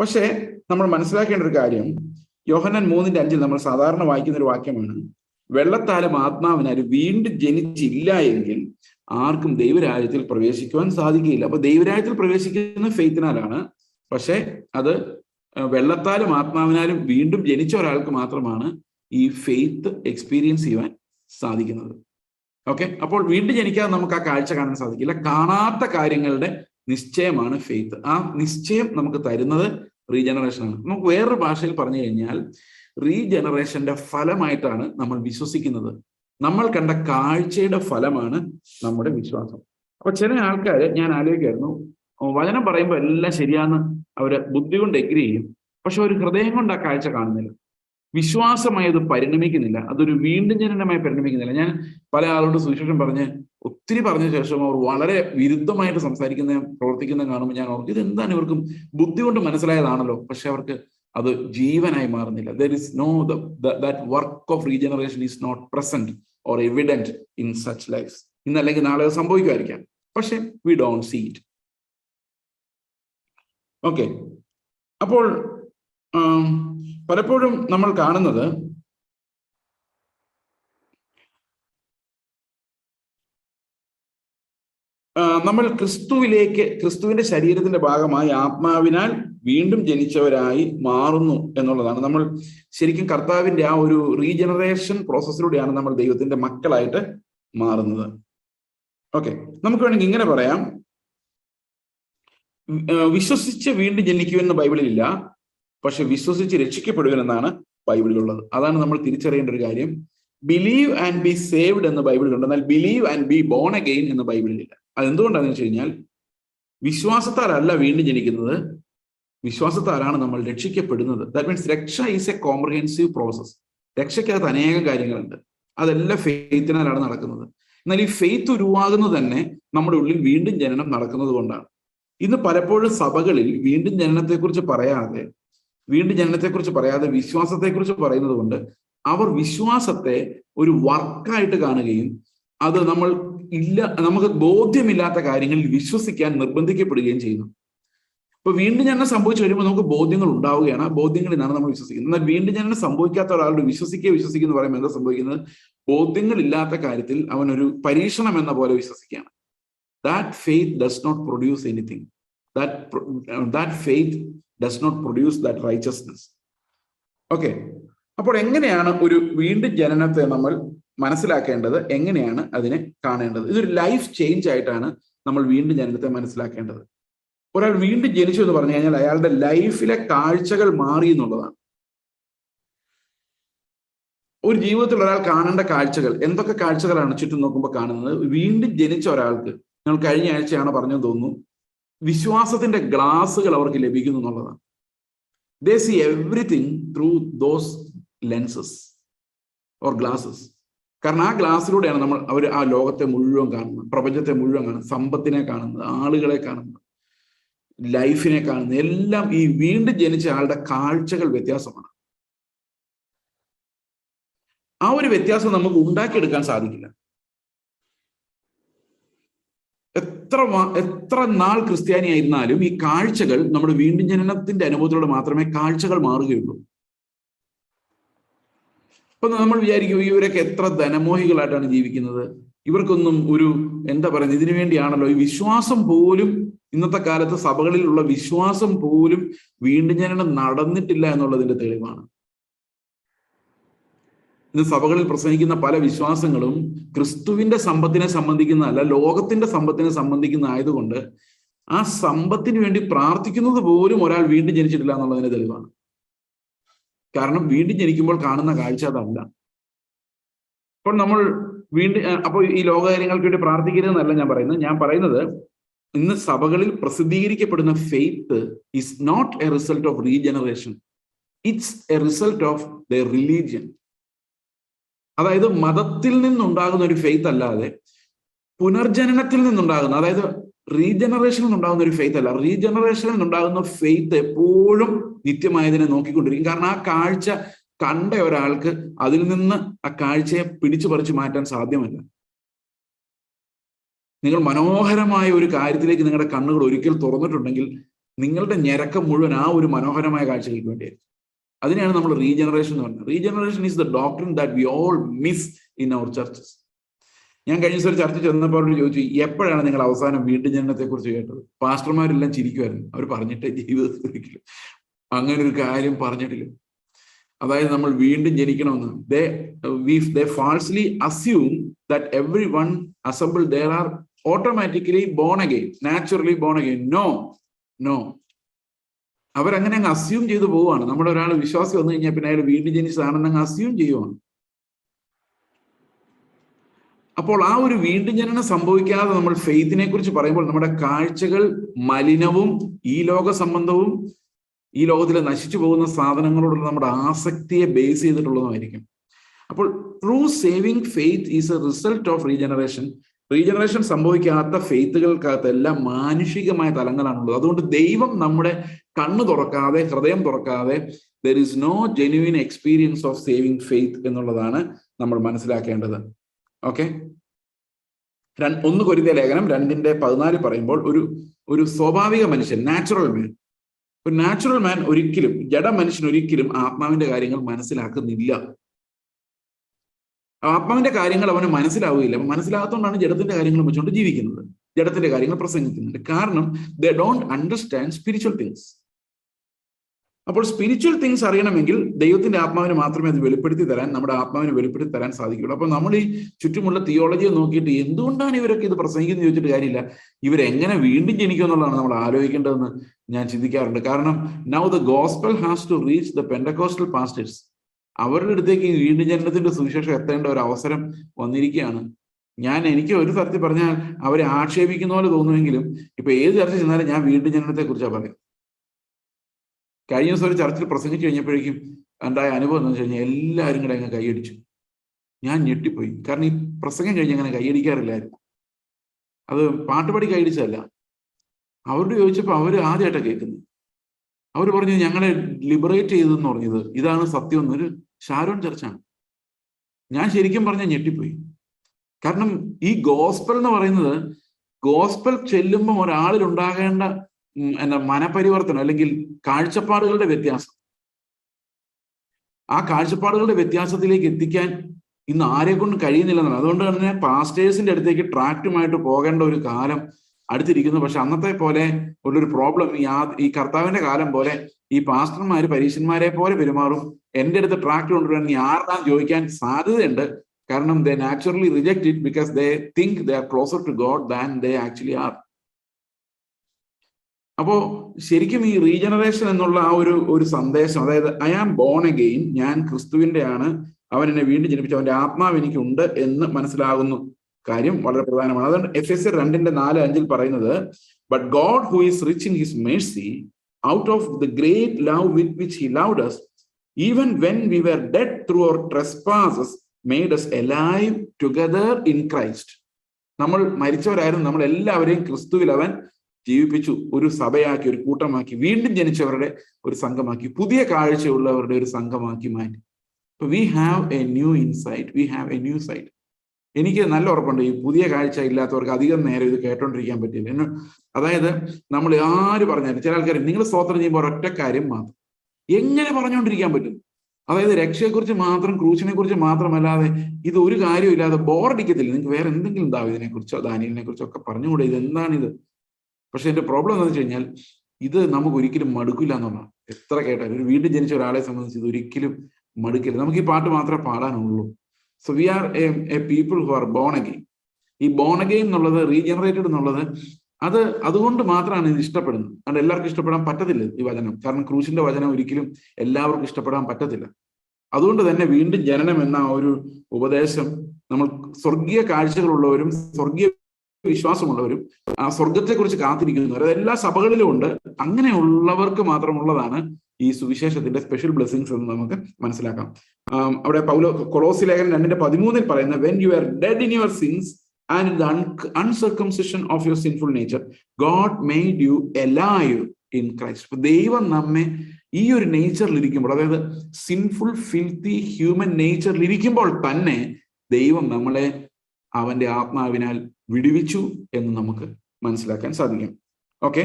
പക്ഷേ നമ്മൾ മനസ്സിലാക്കേണ്ട ഒരു കാര്യം യോഹനൻ മൂന്നിന്റെ അഞ്ചിൽ നമ്മൾ സാധാരണ വായിക്കുന്ന ഒരു വാക്യമാണ് വെള്ളത്താലും ആത്മാവിനാൽ വീണ്ടും ജനിച്ചില്ല എങ്കിൽ ആർക്കും ദൈവരാജ്യത്തിൽ പ്രവേശിക്കുവാൻ സാധിക്കുകയില്ല. അപ്പൊ ദൈവരാജ്യത്തിൽ പ്രവേശിക്കുന്ന ഫെയ്ത്തിനാലാണ് പക്ഷെ അത് വെള്ളത്താലും ആത്മാവിനാലും വീണ്ടും ജനിച്ച ഒരാൾക്ക് മാത്രമാണ് ഈ ഫെയ്ത്ത് എക്സ്പീരിയൻസ് ചെയ്യുവാൻ സാധിക്കുന്നത്. ഓക്കെ? അപ്പോൾ വീണ്ടും ജനിക്കാതെ നമുക്ക് ആ കാഴ്ച കാണാൻ സാധിക്കില്ല. കാണാത്ത കാര്യങ്ങളുടെ നിശ്ചയമാണ് ഫെയ്ത്ത്. ആ നിശ്ചയം നമുക്ക് തരുന്നത് റീജനറേഷൻ ആണ്. നമുക്ക് വേറൊരു ഭാഷയിൽ പറഞ്ഞു കഴിഞ്ഞാൽ റീജനറേഷന്റെ ഫലമായിട്ടാണ് നമ്മൾ വിശ്വസിക്കുന്നത്. നമ്മൾ കണ്ട കാഴ്ചയുടെ ഫലമാണ് നമ്മുടെ വിശ്വാസം. അപ്പൊ ചില ആൾക്കാർ ഞാൻ ആലോചിക്കായിരുന്നു വചനം പറയുമ്പോൾ എല്ലാം ശരിയാന്ന് അവർ ബുദ്ധി കൊണ്ട് എഗ്രി ചെയ്യും. പക്ഷെ ഒരു ഹൃദയം കൊണ്ട് ആ കാഴ്ച കാണുന്നില്ല. വിശ്വാസമായി അത് പരിണമിക്കുന്നില്ല. അതൊരു വീണ്ടും ജനനമായി പരിണമിക്കുന്നില്ല. ഞാൻ പല ആളോട് സുവിശേഷം പറഞ്ഞ് ഒത്തിരി പറഞ്ഞ ശേഷം അവർ വളരെ വിരുദ്ധമായിട്ട് സംസാരിക്കുന്ന പ്രവർത്തിക്കുന്ന കാണുമ്പോൾ ഞാൻ ഓർക്കും ഇത് എന്താണ് ഇവർക്കും ബുദ്ധി കൊണ്ട് മനസ്സിലായതാണല്ലോ. പക്ഷെ അവർക്ക് അത് ജീവനായി മാറുന്നില്ല. There is no that work of regeneration is not present or evident in such life ഇന്നല്ലെങ്കിൽ നാളെ അത് സംഭവിക്കുമായിരിക്കാം. പക്ഷെ we don't see it okay അപ്പോൾ പലപ്പോഴും നമ്മൾ കാണുന്നത് നമ്മൾ ക്രിസ്തുവിലേക്ക് ക്രിസ്തുവിന്റെ ശരീരത്തിന്റെ ഭാഗമായി ആത്മാവിനാൽ വീണ്ടും ജനിച്ചവരായി മാറുന്നു എന്നുള്ളതാണ്. നമ്മൾ ശരിക്കും കർത്താവിന്റെ ആ ഒരു റീജനറേഷൻ പ്രോസസ്സിലൂടെയാണ് നമ്മൾ ദൈവത്തിന്റെ മക്കളായിട്ട് മാറുന്നത്. ഓക്കെ നമുക്ക് വേണമെങ്കിൽ ഇങ്ങനെ പറയാം. വിശ്വസിച്ച് വീണ്ടും ജനിക്കുമെന്ന് ബൈബിളിലില്ല. പക്ഷെ വിശ്വസിച്ച് രക്ഷിക്കപ്പെടുവനെന്നാണ് ബൈബിളിലുള്ളത്. അതാണ് നമ്മൾ തിരിച്ചറിയേണ്ട ഒരു കാര്യം. ബിലീവ് ആൻഡ് ബി സേവ്ഡ് എന്ന് ബൈബിളിലുണ്ട്. എന്നാൽ believe and be born again എന്ന് ബൈബിളിലില്ല. അതെന്തുകൊണ്ടാണെന്ന് വെച്ച് കഴിഞ്ഞാൽ വിശ്വാസത്താലല്ല വീണ്ടും ജനിക്കുന്നത്. വിശ്വാസത്താലാണ് നമ്മൾ രക്ഷിക്കപ്പെടുന്നത്. ദാറ്റ് മീൻസ് രക്ഷ ഈസ് എ കോംപ്രഹെൻസീവ് പ്രോസസ് രക്ഷയ്ക്കകത്ത് അനേകം കാര്യങ്ങളുണ്ട്. അതെല്ലാം ഫെയ്ത്തിനാലാണ് നടക്കുന്നത്. എന്നാൽ ഈ ഫെയ്ത്ത് ഉരുവാകുന്നത് തന്നെ നമ്മുടെ ഉള്ളിൽ വീണ്ടും ജനനം നടക്കുന്നത് കൊണ്ടാണ്. ഇന്ന് പലപ്പോഴും സഭകളിൽ വീണ്ടും ജനനത്തെക്കുറിച്ച് പറയാതെ വീണ്ടും ജനനത്തെക്കുറിച്ച് പറയാതെ വിശ്വാസത്തെക്കുറിച്ച് പറയുന്നത് കൊണ്ട് അവർ വിശ്വാസത്തെ ഒരു വർക്കായിട്ട് കാണുകയും അത് നമ്മൾ ഇല്ല നമുക്ക് ബോധ്യമില്ലാത്ത കാര്യങ്ങളിൽ വിശ്വസിക്കാൻ നിർബന്ധിക്കപ്പെടുകയും ചെയ്യുന്നു. ഇപ്പൊ വീണ്ടും ജനനം സംഭവിച്ചു കഴിയുമ്പോൾ നമുക്ക് ബോധ്യങ്ങൾ ഉണ്ടാവുകയാണ്. ആ ബോധ്യങ്ങളിൽ നമ്മൾ വിശ്വസിക്കുന്നത്. എന്നാൽ വീണ്ടും ജനനം സംഭവിക്കാത്ത ഒരാളുടെ വിശ്വസിക്കുക വിശ്വസിക്കുന്ന പറയുമ്പോൾ എന്താ സംഭവിക്കുന്നത്? ബോധ്യങ്ങളില്ലാത്ത കാര്യത്തിൽ അവൻ ഒരു പരീക്ഷണം എന്ന പോലെ വിശ്വസിക്കുകയാണ്. That faith does not produce anything that that faith does not produce that righteousness okay അപ്പോൾ എങ്ങനെയാണ് ഒരു വീണ്ടും ജനനത്തെ നമ്മൾ മനസ്സിലാക്കേണ്ടത്? എങ്ങനെയാണ് അതിനെ കാണേണ്ടത്? ഇതൊരു ലൈഫ് ചേഞ്ച് ആയിട്ടാണ് നമ്മൾ വീണ്ടും ജനനത്തെ മനസ്സിലാക്കേണ്ടത്. ഒരാൾ വീണ്ടും ജനിച്ചു എന്ന് പറഞ്ഞു കഴിഞ്ഞാൽ അയാളുടെ ലൈഫിലെ കാഴ്ചകൾ മാറി എന്നുള്ളതാണ്. ഒരു ജീവിതത്തിൽ ഒരാൾ കാണേണ്ട കാഴ്ചകൾ എന്തൊക്കെ കാഴ്ചകളാണ് ചുറ്റും നോക്കുമ്പോൾ കാണുന്നത്? വീണ്ടും ജനിച്ച ഒരാൾക്ക് ഞങ്ങൾ കഴിഞ്ഞ ആഴ്ചയാണ് പറഞ്ഞു തോന്നുന്നു വിശ്വാസത്തിന്റെ ഗ്ലാസുകൾ അവർക്ക് ലഭിക്കുന്നു എന്നുള്ളതാണ്. They see everything through those lenses or glasses കാരണം ആ ഗ്ലാസ്സിലൂടെയാണ് നമ്മൾ അവർ ആ ലോകത്തെ മുഴുവൻ കാണുന്നത് പ്രപഞ്ചത്തെ മുഴുവൻ കാണുന്നത് സമ്പത്തിനെ കാണുന്നത് ആളുകളെ കാണുന്നത് ലൈഫിനെ കാണുന്നത് എല്ലാം ഈ വീണ്ടും ജനിച്ച ആളുടെ കാഴ്ചകൾ വ്യത്യാസമാണ്. ആ ഒരു വ്യത്യാസം നമുക്ക് ഉണ്ടാക്കിയെടുക്കാൻ സാധിക്കില്ല. എത്ര എത്ര നാൾ ക്രിസ്ത്യാനി ആയിരുന്നാലും ഈ കാഴ്ചകൾ നമ്മുടെ വീണ്ടും ജനനത്തിന്റെ അനുഭവത്തിലൂടെ മാത്രമേ കാഴ്ചകൾ മാറുകയുള്ളൂ. ഇപ്പൊ നമ്മൾ വിചാരിക്കും ഇവരൊക്കെ എത്ര ധനമോഹികളായിട്ടാണ് ജീവിക്കുന്നത്. ഇവർക്കൊന്നും ഒരു എന്താ പറയുന്നത് ഇതിനു വേണ്ടിയാണല്ലോ ഈ വിശ്വാസം പോലും ഇന്നത്തെ കാലത്ത് സഭകളിലുള്ള വിശ്വാസം പോലും വീണ്ടും ജനനം നടന്നിട്ടില്ല എന്നുള്ളതിന്റെ തെളിവാണ്. ഇന്ന് സഭകളിൽ പ്രസംഗിക്കുന്ന പല വിശ്വാസങ്ങളും ക്രിസ്തുവിന്റെ സമ്പത്തിനെ സംബന്ധിക്കുന്നതല്ല ലോകത്തിന്റെ സമ്പത്തിനെ സംബന്ധിക്കുന്ന ആയതുകൊണ്ട് ആ സമ്പത്തിന് വേണ്ടി പ്രാർത്ഥിക്കുന്നത് പോലും ഒരാൾ വീണ്ടും ജനിച്ചിട്ടില്ല എന്നുള്ളതിന്റെ തെളിവാണ്. കാരണം വീണ്ടും ജനിക്കുമ്പോൾ കാണുന്ന കാഴ്ച അതല്ല. അപ്പോൾ നമ്മൾ വീണ്ടും അപ്പോൾ ഈ ലോകകാര്യങ്ങൾക്ക് വേണ്ടി പ്രാർത്ഥിക്കരുതെന്നല്ല ഞാൻ പറയുന്നത്. ഞാൻ പറയുന്നത് ഇന്ന് സഭകളിൽ പ്രസിദ്ധീകരിക്കപ്പെടുന്ന faith is not a result of regeneration it's a result of the religion അതായത് മതത്തിൽ നിന്നുണ്ടാകുന്ന ഒരു ഫെയ്ത്ത് അല്ലാതെ പുനർജനനത്തിൽ നിന്നുണ്ടാകുന്ന അതായത് റീജനറേഷനിൽ നിന്നുണ്ടാകുന്ന ഒരു ഫെയ്ത്ത് അല്ല. റീജനറേഷനിൽ നിന്നുണ്ടാകുന്ന ഫെയ്ത്ത് എപ്പോഴും നിത്യമായതിനെ നോക്കിക്കൊണ്ടിരിക്കും. കാരണം ആ കാഴ്ച കണ്ട ഒരാൾക്ക് അതിൽ നിന്ന് ആ കാഴ്ചയെ പിടിച്ചു പറിച്ചു മാറ്റാൻ സാധ്യമല്ല. നിങ്ങൾ മനോഹരമായ ഒരു കാര്യത്തിലേക്ക് നിങ്ങളുടെ കണ്ണുകൾ ഒരിക്കൽ തുറന്നിട്ടുണ്ടെങ്കിൽ നിങ്ങളുടെ ഞരക്കം മുഴുവൻ ആ ഒരു മനോഹരമായ കാഴ്ചകൾക്ക് വേണ്ടിയായിരിക്കും. അതിനെയാണ് നമ്മൾ റീജനറേഷൻ എന്ന് പറയുന്നത്. Regeneration is the doctrine that we all miss in our churches ഞാൻ കഴിഞ്ഞ ദിവസം ഒരു ചർച്ച ചെന്നപ്പോൾ അവരോട് ചോദിച്ചു എപ്പോഴാണ് നിങ്ങൾ അവസാനം വീണ്ടും ജനനത്തെ കുറിച്ച് കേട്ടത്? പാസ്റ്റർമാരെല്ലാം ചിരിക്കുമായിരുന്നു അവർ പറഞ്ഞിട്ട് ജീവിതത്തിൽ ഒരിക്കലും അങ്ങനെ ഒരു കാര്യം പറഞ്ഞിട്ടില്ല. അതായത് നമ്മൾ വീണ്ടും ജനിക്കണമെന്ന്. They we they falsely assume that every one assemble there are automatically born again naturally born again no no അവരങ്ങനെ അങ്ങ് അസ്യൂം ചെയ്തു പോവുകയാണ്. നമ്മുടെ ഒരാൾ വിശ്വാസി വന്നു കഴിഞ്ഞാൽ പിന്നെ അയാൾ വീണ്ടും ജനിച്ചതാണെന്ന് അങ്ങ് അസ്യൂം ചെയ്യുവാണ്. അപ്പോൾ ആ ഒരു വീണ്ടും ജനനം സംഭവിക്കാതെ നമ്മൾ ഫെയ്ത്തിനെ കുറിച്ച് പറയുമ്പോൾ നമ്മുടെ കാഴ്ചകൾ മലിനവും ഈ ലോക സംബന്ധവും ഈ ലോകത്തിൽ നശിച്ചു പോകുന്ന സാധനങ്ങളോടുള്ള നമ്മുടെ ആസക്തിയെ ബേസ് ചെയ്തിട്ടുള്ളതുമായിരിക്കും. അപ്പോൾ true saving faith is a result of regeneration regeneration സംഭവിക്കാത്ത ഫെയ്ത്തുകൾക്കകത്ത് എല്ലാം മാനുഷികമായ തലങ്ങളാണുള്ളത്. അതുകൊണ്ട് ദൈവം നമ്മുടെ കണ്ണു തുറക്കാതെ ഹൃദയം തുറക്കാതെ there is no genuine experience of saving faith എന്നുള്ളതാണ് നമ്മൾ മനസ്സിലാക്കേണ്ടത്. ഓക്കെ ഒന്ന് കൊരിന്ത ലേഖനം രണ്ടിന്റെ പതിനാല് പറയുമ്പോൾ ഒരു ഒരു സ്വാഭാവിക മനുഷ്യൻ നാച്ചുറൽ മാൻ ഒരു നാച്ചുറൽ മാൻ ഒരിക്കലും ജഡ മനുഷ്യൻ ഒരിക്കലും ആത്മാവിന്റെ കാര്യങ്ങൾ മനസ്സിലാക്കുന്നില്ല. ആത്മാവിന്റെ കാര്യങ്ങൾ അവന് മനസ്സിലാവുകയില്ല. മനസ്സിലാകത്തോണ്ടാണ് ജഡത്തിന്റെ കാര്യങ്ങൾ വെച്ചുകൊണ്ട് ജീവിക്കുന്നത്. ജഡത്തിന്റെ കാര്യങ്ങൾ പ്രസംഗിക്കുന്നുണ്ട്. കാരണം they don't understand spiritual things അപ്പോൾ സ്പിരിച്വൽ തിങ്സ് അറിയണമെങ്കിൽ ദൈവത്തിന്റെ ആത്മാവിനെ മാത്രമേ അത് വെളിപ്പെടുത്തി തരാൻ നമ്മുടെ ആത്മാവിനെ വെളിപ്പെടുത്തി തരാൻ സാധിക്കുള്ളൂ അപ്പൊ നമ്മൾ ഈ ചുറ്റുമുള്ള തിയോളജിയെ നോക്കിയിട്ട് എന്തുകൊണ്ടാണ് ഇവരൊക്കെ ഇത് പ്രസംഗിക്കുന്നത് ചോദിച്ചിട്ട് കാര്യമില്ല. ഇവരെങ്ങനെ വീണ്ടും ജനിക്കും എന്നുള്ളതാണ് നമ്മൾ ആലോചിക്കേണ്ടതെന്ന് ഞാൻ ചിന്തിക്കാറുണ്ട്. കാരണം now the gospel has to reach the Pentecostal pastors അവരുടെ അടുത്തേക്ക് വീണ്ടും ജനനത്തിന്റെ സുവിശേഷം എത്തേണ്ട ഒരു അവസരം വന്നിരിക്കുകയാണ്. ഞാൻ എനിക്ക് ഒരു തരത്തിൽ പറഞ്ഞാൽ അവരെ ആക്ഷേപിക്കുന്ന പോലെ തോന്നുമെങ്കിലും ഇപ്പൊ ഏത് ചർച്ച ചെന്നാലും ഞാൻ വീണ്ടും ജനനത്തെ കുറിച്ചാണ് പറയുന്നത്. കഴിഞ്ഞ ദിവസം ഒരു ചർച്ചിൽ പ്രസംഗിച്ചു കഴിഞ്ഞപ്പോഴേക്കും ഉണ്ടായ അനുഭവം എന്ന് വെച്ച് കഴിഞ്ഞാൽ എല്ലാവരും കൂടെ അങ്ങ് കൈയടിച്ചു. ഞാൻ ഞെട്ടിപ്പോയി. കാരണം ഈ പ്രസംഗം കഴിഞ്ഞ് അങ്ങനെ കൈയടിക്കാറില്ലായിരുന്നു. അത് പാട്ടുപാടി കൈയടിച്ചതല്ല. അവരോട് ചോദിച്ചപ്പോൾ അവർ ആദ്യമായിട്ടാണ് കേൾക്കുന്നത്. അവർ പറഞ്ഞു ഞങ്ങളെ ലിബറേറ്റ് ചെയ്തെന്ന് പറഞ്ഞത് ഇതാണ് സത്യം എന്നൊരു ഷാരോൺ ചർച്ചാണ്. ഞാൻ ശരിക്കും പറഞ്ഞ ഞെട്ടിപ്പോയി. കാരണം ഈ ഗോസ്പൽ എന്ന് പറയുന്നത് ഗോസ്പൽ ചെല്ലുമ്പോൾ ഒരാളിൽ ഉണ്ടാകേണ്ട എന്താ മനപരിവർത്തനം അല്ലെങ്കിൽ കാഴ്ചപ്പാടുകളുടെ വ്യത്യാസം. ആ കാഴ്ചപ്പാടുകളുടെ വ്യത്യാസത്തിലേക്ക് എത്തിക്കാൻ ഇന്ന് ആരെ കൊണ്ട് കഴിയുന്നില്ലെന്നാണ്. അതുകൊണ്ട് തന്നെ പാസ്റ്റേഴ്സിന്റെ അടുത്തേക്ക് ട്രാക്റ്റുമായിട്ട് പോകേണ്ട ഒരു കാലം അടുത്തിരിക്കുന്നു. പക്ഷെ അന്നത്തെ പോലെ ഉള്ളൊരു പ്രോബ്ലം ഈ ആ ഈ കർത്താവിന്റെ കാലം പോലെ ഈ പാസ്റ്റർമാര് പരീക്ഷന്മാരെ പോലെ പെരുമാറും. എന്റെ അടുത്ത് ട്രാക്ട് കൊണ്ടുവരാൻ നീ ആർന്നാൻ ചോദിക്കാൻ സാധ്യതയുണ്ട്. കാരണം they naturally reject it because they think they are closer to God than they actually are അപ്പോ ശരിക്കും ഈ റീജനറേഷൻ എന്നുള്ള ആ ഒരു ഒരു സന്ദേശം അതായത് ഐ ആം ബോൺ അഗെയിൻ ഞാൻ ക്രിസ്തുവിന്റെ ആണ് അവൻ എന്നെ വീണ്ടും ജനിപ്പിച്ചു അവന്റെ ആത്മാവ് എനിക്കുണ്ട് എന്ന് മനസ്സിലാകുന്നു. കാര്യം വളരെ പ്രധാനമാണ്. അതുകൊണ്ട് എഫ് എസ് രണ്ടിന്റെ നാല് അഞ്ചിൽ പറയുന്നത് but God who is rich in his mercy out of the great love with which he loved us even when we were dead through our trespasses made us alive together in Christ നമ്മൾ മരിച്ചവരായിരുന്നു. നമ്മൾ എല്ലാവരെയും ക്രിസ്തുവിൽ അവൻ ജീവിപ്പിച്ചു ഒരു സഭയാക്കി ഒരു കൂട്ടമാക്കി വീണ്ടും ജനിച്ചവരുടെ ഒരു സംഘമാക്കി പുതിയ കാഴ്ചയുള്ളവരുടെ ഒരു സംഘമാക്കി മാറ്റി. അപ്പൊ we have a new insight we have a new sight എനിക്ക് നല്ല ഉറപ്പുണ്ട് ഈ പുതിയ കാഴ്ച ഇല്ലാത്തവർക്ക് അധികം നേരം ഇത് കേട്ടോണ്ടിരിക്കാൻ പറ്റില്ല. എന്നെ അതായത് നമ്മൾ ആര് പറഞ്ഞാലും ചില ആൾക്കാർ നിങ്ങൾ സ്തോത്രം ചെയ്യുമ്പോൾ ഒരൊറ്റ കാര്യം മാത്രം. എങ്ങനെ പറഞ്ഞുകൊണ്ടിരിക്കാൻ പറ്റും? അതായത് രക്ഷയെക്കുറിച്ച് മാത്രം ക്രൂശിനെ കുറിച്ച് മാത്രമല്ലാതെ ഇത് ഒരു കാര്യമില്ലാതെ ബോറടിക്കത്തില്ല. നിങ്ങൾക്ക് വേറെ എന്തെങ്കിലും ദാവിദിനെ കുറിച്ചോ ദാനിയലിനെ കുറിച്ചോ ഒക്കെ പറഞ്ഞുകൂടെ ഇത് എന്താണിത് പക്ഷെ എന്റെ പ്രോബ്ലം എന്താണെന്ന് വെച്ച് കഴിഞ്ഞാൽ ഇത് നമുക്ക് ഒരിക്കലും മടുക്കില്ല എന്നുള്ളതാണ് എത്ര കേട്ടാലും ഒരു വീട് ജനിച്ച ഒരാളെ സംബന്ധിച്ച് ഇത് ഒരിക്കലും മടുക്കില്ല. നമുക്ക് ഈ പാട്ട് മാത്രമേ പാടാനുള്ളൂ. So we are a a people who are born again ഈ ബോൺ അഗെയിൻ എന്നുള്ളത് റീജനറേറ്റഡ് എന്നുള്ളത് അത് അതുകൊണ്ട് മാത്രമാണ് ഇത് ഇഷ്ടപ്പെടുന്നത്. അതുകൊണ്ട് എല്ലാവർക്കും ഇഷ്ടപ്പെടാൻ പറ്റത്തില്ല ഈ വചനം. കാരണം ക്രൂശിന്റെ വചനം ഒരിക്കലും എല്ലാവർക്കും ഇഷ്ടപ്പെടാൻ പറ്റത്തില്ല. അതുകൊണ്ട് തന്നെ വീണ്ടും ജനനം എന്ന ഒരു ഉപദേശം നമ്മൾ സ്വർഗീയ കാഴ്ചകളുള്ളവരും സ്വർഗീയ വിശ്വാസമുള്ളവരും ആ സ്വർഗത്തെക്കുറിച്ച് കാത്തിരിക്കുന്നവർ അത് എല്ലാ സഭകളിലും ഉണ്ട്. അങ്ങനെയുള്ളവർക്ക് മാത്രമുള്ളതാണ് ഈ സുവിശേഷത്തിന്റെ സ്പെഷ്യൽ ബ്ലെസ്സിങ്സ് എന്ന് നമുക്ക് മനസ്സിലാക്കാം. അവിടെ പൗലോ കൊളോസി ലേഖനം രണ്ടിന്റെ പതിമൂന്നിൽ പറയുന്ന when you are dead in your sins and uncircumcision of your sinful nature God made you alive in Christ ദൈവം നമ്മെ ഈ ഒരു നേച്ചറിൽ ഇരിക്കുമ്പോൾ അതായത് സിൻഫുൾ ഫിൽത്തി ഹ്യൂമൻ നേച്ചറിൽ ഇരിക്കുമ്പോൾ തന്നെ ദൈവം നമ്മളെ അവന്റെ ആത്മാവിനാൽ വിടുവിച്ചു എന്ന് നമുക്ക് മനസ്സിലാക്കാൻ സാധിക്കും. ഓക്കെ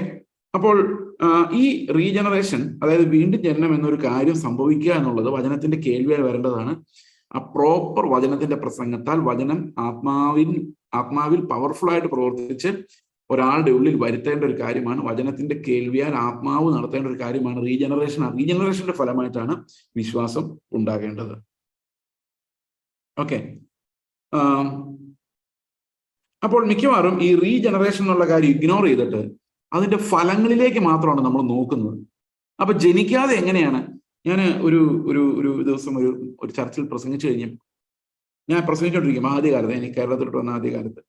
അപ്പോൾ ഈ റീജനറേഷൻ അതായത് വീണ്ടും ജനനം എന്നൊരു കാര്യം സംഭവിക്കുക എന്നുള്ളത് വചനത്തിന്റെ കേൾവിയായി വരേണ്ടതാണ്. ആ പ്രോപ്പർ വചനത്തിന്റെ പ്രസംഗത്താൽ വചനം ആത്മാവിൻ ആത്മാവിൽ പവർഫുൾ ആയിട്ട് പ്രവർത്തിച്ച് ഒരാളുടെ ഉള്ളിൽ വരുത്തേണ്ട ഒരു കാര്യമാണ്. വചനത്തിന്റെ കേൾവിയാൽ ആത്മാവ് നടത്തേണ്ട ഒരു കാര്യമാണ്. റീജനറേഷൻ റീജനറേഷന്റെ ഫലമായിട്ടാണ് വിശ്വാസം ഉണ്ടാകേണ്ടത്. ഓക്കെ അപ്പോൾ മിക്കവാറും ഈ റീജനറേഷൻ എന്നുള്ള കാര്യം ഇഗ്നോർ ചെയ്തിട്ട് അതിന്റെ ഫലങ്ങളിലേക്ക് മാത്രമാണ് നമ്മൾ നോക്കുന്നത്. അപ്പൊ ജനിക്കാതെ എങ്ങനെയാണ്? ഞാൻ ഒരു ഒരു ഒരു ദിവസം ഒരു ഒരു ചർച്ചിൽ പ്രസംഗിച്ചു കഴിഞ്ഞു ഞാൻ പ്രസംഗിച്ചുകൊണ്ടിരിക്കും ആദ്യകാലത്ത് എനിക്ക് കേരളത്തിലോട്ട് വന്ന ആദ്യകാലത്ത്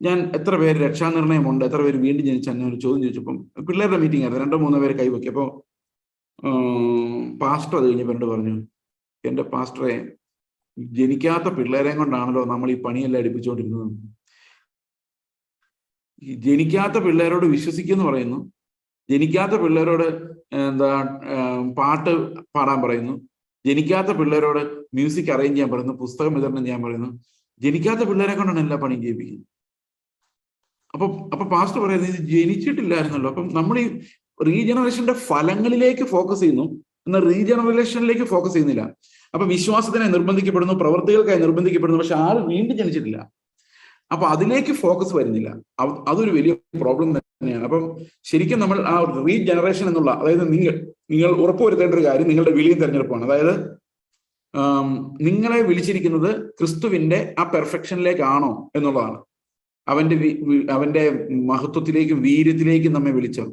ഞാൻ എത്ര പേര് രക്ഷാനിർണയമുണ്ട് എത്ര പേര് വീണ്ടും ജനിച്ച എന്നെ ഒരു ചോദ്യം ചോദിച്ചപ്പം പിള്ളേരുടെ മീറ്റിംഗ് ആയിരുന്നു. രണ്ടോ മൂന്നോ പേര് കൈവക്കി അപ്പോൾ പാസ്റ്റർ അത് കഴിഞ്ഞ് പണ്ട് പറഞ്ഞു എന്റെ പാസ്റ്ററെ ജനിക്കാത്ത പിള്ളേരെയും കൊണ്ടാണല്ലോ നമ്മൾ ഈ പണിയെല്ലാം അടുപ്പിച്ചുകൊണ്ടിരുന്നത് ജനിക്കാത്ത പിള്ളേരോട് വിശ്വസിക്കുന്ന പറയുന്നു. ജനിക്കാത്ത പിള്ളേരോട് എന്താ പാട്ട് പാടാൻ പറയുന്നു. ജനിക്കാത്ത പിള്ളേരോട് മ്യൂസിക് അറേഞ്ച് ചെയ്യാൻ പറയുന്നു. പുസ്തകം വിതരണം ചെയ്യാൻ പറയുന്നു. ജനിക്കാത്ത പിള്ളേരെ കൊണ്ടാണ് എല്ലാ പണിയും ചെയ്യിപ്പിക്കുന്നത് അപ്പൊ അപ്പൊ പാസ്റ്റർ പറയുന്നത് ഇത് ജനിച്ചിട്ടില്ലായിരുന്നല്ലോ. അപ്പം നമ്മൾ ഈ റീജനറേഷന്റെ ഫലങ്ങളിലേക്ക് ഫോക്കസ് ചെയ്യുന്നു. എന്നാൽ റീജനറേഷനിലേക്ക് ഫോക്കസ് ചെയ്യുന്നില്ല. അപ്പൊ വിശ്വാസത്തിനായി നിർബന്ധിക്കപ്പെടുന്നു പ്രവൃത്തികൾക്കായി നിർബന്ധിക്കപ്പെടുന്നു. പക്ഷെ ആരും വീണ്ടും ജനിച്ചിട്ടില്ല. അപ്പൊ അതിലേക്ക് ഫോക്കസ് വരുന്നില്ല. അതൊരു വലിയ പ്രോബ്ലം തന്നെയാണ്. അപ്പം ശരിക്കും നമ്മൾ ആ റീജനറേഷൻ എന്നുള്ള അതായത് നിങ്ങൾ നിങ്ങൾ ഉറപ്പുവരുത്തേണ്ട ഒരു കാര്യം നിങ്ങളുടെ വിളിയും തെരഞ്ഞെടുപ്പാണ്. അതായത് നിങ്ങളെ വിളിച്ചിരിക്കുന്നത് ക്രിസ്തുവിന്റെ ആ പെർഫെക്ഷനിലേക്കാണോ എന്നുള്ളതാണ്. അവന്റെ അവന്റെ മഹത്വത്തിലേക്കും വീര്യത്തിലേക്കും നമ്മെ വിളിച്ചത്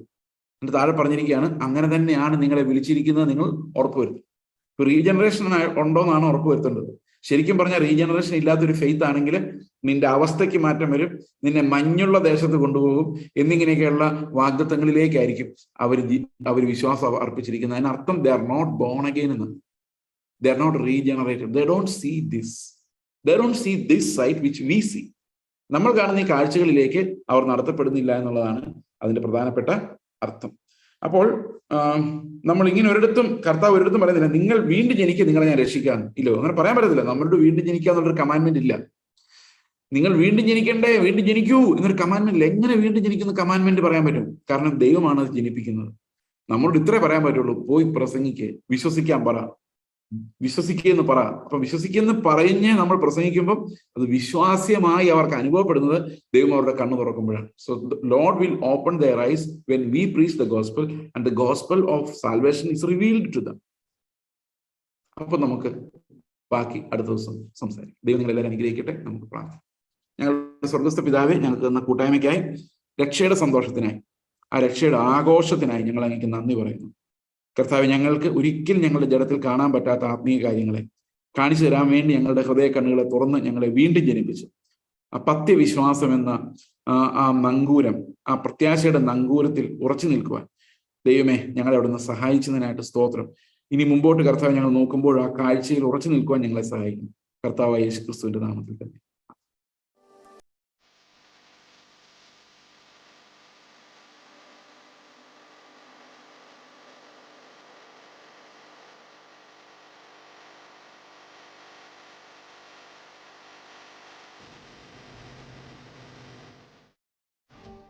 എന്നിട്ട് താഴെ പറഞ്ഞിരിക്കുകയാണ് അങ്ങനെ തന്നെയാണ് നിങ്ങളെ വിളിച്ചിരിക്കുന്നത് നിങ്ങൾ ഉറപ്പുവരുത്തും റീജനറേഷൻ ഉണ്ടോ എന്നാണ് ഉറപ്പുവരുത്തേണ്ടത്. ശരിക്കും പറഞ്ഞാൽ റീജനറേഷൻ ഇല്ലാത്തൊരു ഫെയ്ത്ത് ആണെങ്കിൽ നിന്റെ അവസ്ഥയ്ക്ക് മാറ്റം വരും നിന്നെ മഞ്ഞുള്ള ദേശത്ത് കൊണ്ടുപോകും എന്നിങ്ങനെയൊക്കെയുള്ള വാഗ്ദത്തങ്ങളിലേക്കായിരിക്കും അവർ അവർ വിശ്വാസം അർപ്പിച്ചിരിക്കുന്നത്. അതിനർത്ഥം they are not born again എന്ന്. They are not regenerated they don't see this there don't see this sight which we see നമ്മൾ കാണുന്ന ഈ കാഴ്ചകളിലേക്ക് അവർ നടത്തപ്പെടുന്നില്ല എന്നുള്ളതാണ് അതിന്റെ പ്രധാനപ്പെട്ട അർത്ഥം. അപ്പോൾ നമ്മൾ ഇങ്ങനെ ഒരിടത്തും കർത്താവ് ഒരിടത്തും പറയുന്നില്ല നിങ്ങൾ വീണ്ടും ജനിക്കുക നിങ്ങളെ ഞാൻ രക്ഷിക്കാൻ ഇല്ലോ അങ്ങനെ പറയാൻ പറ്റത്തില്ല. നമ്മളോട് വീണ്ടും ജനിക്കുക എന്നുള്ളൊരു കമാൻഡ്മെന്റ് ഇല്ല. നിങ്ങൾ വീണ്ടും ജനിക്കണ്ടേ? വീണ്ടും ജനിക്കൂ എന്നൊരു കമാൻഡ്മെന്റ് ഇല്ല. എങ്ങനെ വീണ്ടും ജനിക്കുന്ന കമാൻഡ്മെന്റ് പറയാൻ പറ്റും? കാരണം ദൈവമാണ് ജനിപ്പിക്കുന്നത്. നമ്മളോട് ഇത്രേ പറയാൻ പറ്റുള്ളൂ. പോയി പ്രസംഗിക്കേ വിശ്വസിക്കാൻ പറ. വിശ്വസിക്കുക പറ. അപ്പൊ വിശ്വസിക്കുന്ന പറഞ്ഞ് നമ്മൾ പ്രസംഗിക്കുമ്പോൾ അത് വിശ്വാസ്യമായി അവർക്ക് അനുഭവപ്പെടുന്നത് ദൈവം അവരുടെ കണ്ണു തുറക്കുമ്പോഴാണ്. So Lord will open their eyes when we preach the gospel and the gospel of salvation is revealed to them അപ്പൊ നമുക്ക് ബാക്കി അടുത്ത ദിവസം സംസാരിക്കാം. ദൈവം നിങ്ങളെല്ലാവരും അനുഗ്രഹിക്കട്ടെ. നമുക്ക് പ്രാർത്ഥിക്കാം. ഞങ്ങളുടെ സ്വർഗസ്ഥ പിതാവെ ഞങ്ങൾക്ക് തന്ന കൂട്ടായ്മയ്ക്കായി രക്ഷയുടെ സന്തോഷത്തിനായി ആ രക്ഷയുടെ ആഘോഷത്തിനായി ഞങ്ങൾ അങ്ങേക്ക് നന്ദി പറയുന്നു. കർത്താവ് ഞങ്ങൾക്ക് ഒരിക്കലും ഞങ്ങളുടെ ജഡത്തിൽ കാണാൻ പറ്റാത്ത ആത്മീയ കാര്യങ്ങളെ കാണിച്ചു തരാൻ വേണ്ടി ഞങ്ങളുടെ ഹൃദയ കണ്ണുകളെ തുറന്ന് ഞങ്ങളെ വീണ്ടും ജനിപ്പിച്ചു. ആ പത്യവിശ്വാസം എന്ന ആ നങ്കൂരം ആ പ്രത്യാശയുടെ നങ്കൂരത്തിൽ ഉറച്ചു നിൽക്കുവാൻ ദൈവമേ ഞങ്ങളെ അവിടുന്ന് സഹായിച്ചതിനായിട്ട് സ്തോത്രം. ഇനി മുമ്പോട്ട് കർത്താവ് ഞങ്ങൾ നോക്കുമ്പോൾ ആ കാഴ്ചയിൽ ഉറച്ചു നിൽക്കുവാൻ ഞങ്ങളെ സഹായിക്കും. കർത്താവായ യേശു ക്രിസ്തുവിന്റെ നാമത്തിൽ തന്നെ.